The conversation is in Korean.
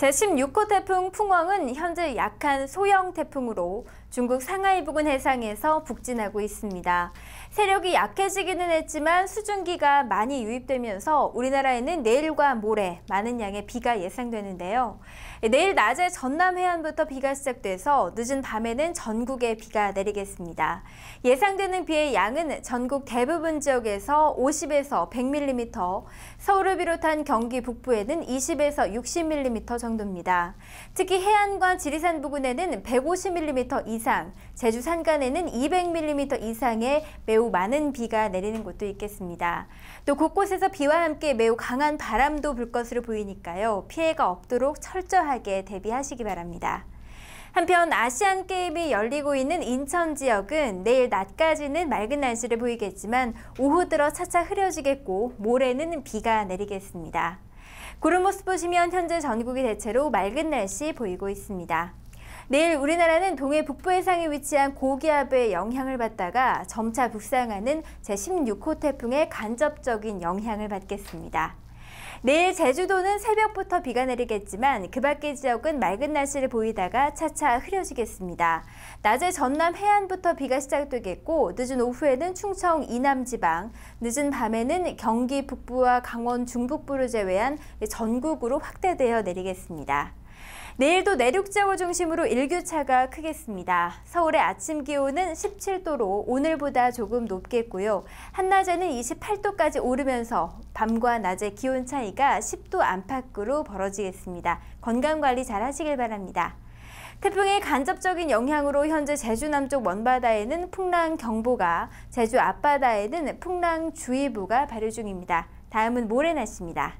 제16호 태풍 풍왕은 현재 약한 소형 태풍으로 중국 상하이 부근 해상에서 북진하고 있습니다. 세력이 약해지기는 했지만 수증기가 많이 유입되면서 우리나라에는 내일과 모레 많은 양의 비가 예상되는데요. 내일 낮에 전남 해안부터 비가 시작돼서 늦은 밤에는 전국에 비가 내리겠습니다. 예상되는 비의 양은 전국 대부분 지역에서 50에서 100mm, 서울을 비롯한 경기 북부에는 20에서 60mm 정도입니다. 특히 해안과 지리산 부근에는 150mm 이상 이상, 제주 산간에는 200mm 이상의 매우 많은 비가 내리는 곳도 있겠습니다. 또 곳곳에서 비와 함께 매우 강한 바람도 불 것으로 보이니까요. 피해가 없도록 철저하게 대비하시기 바랍니다. 한편 아시안 게임이 열리고 있는 인천 지역은 내일 낮까지는 맑은 날씨를 보이겠지만 오후 들어 차차 흐려지겠고 모레는 비가 내리겠습니다. 구름 모습 보시면 현재 전국이 대체로 맑은 날씨 보이고 있습니다. 내일 우리나라는 동해 북부 해상에 위치한 고기압의 영향을 받다가 점차 북상하는 제16호 태풍의 간접적인 영향을 받겠습니다. 내일 제주도는 새벽부터 비가 내리겠지만 그 밖의 지역은 맑은 날씨를 보이다가 차차 흐려지겠습니다. 낮에 전남 해안부터 비가 시작되겠고 늦은 오후에는 충청 이남 지방, 늦은 밤에는 경기 북부와 강원 중북부를 제외한 전국으로 확대되어 내리겠습니다. 내일도 내륙 지역을 중심으로 일교차가 크겠습니다. 서울의 아침 기온은 17도로 오늘보다 조금 높겠고요. 한낮에는 28도까지 오르면서 밤과 낮의 기온 차이가 10도 안팎으로 벌어지겠습니다. 건강관리 잘 하시길 바랍니다. 태풍의 간접적인 영향으로 현재 제주 남쪽 먼바다에는 풍랑 경보가, 제주 앞바다에는 풍랑 주의보가 발효 중입니다. 다음은 모레 날씨입니다.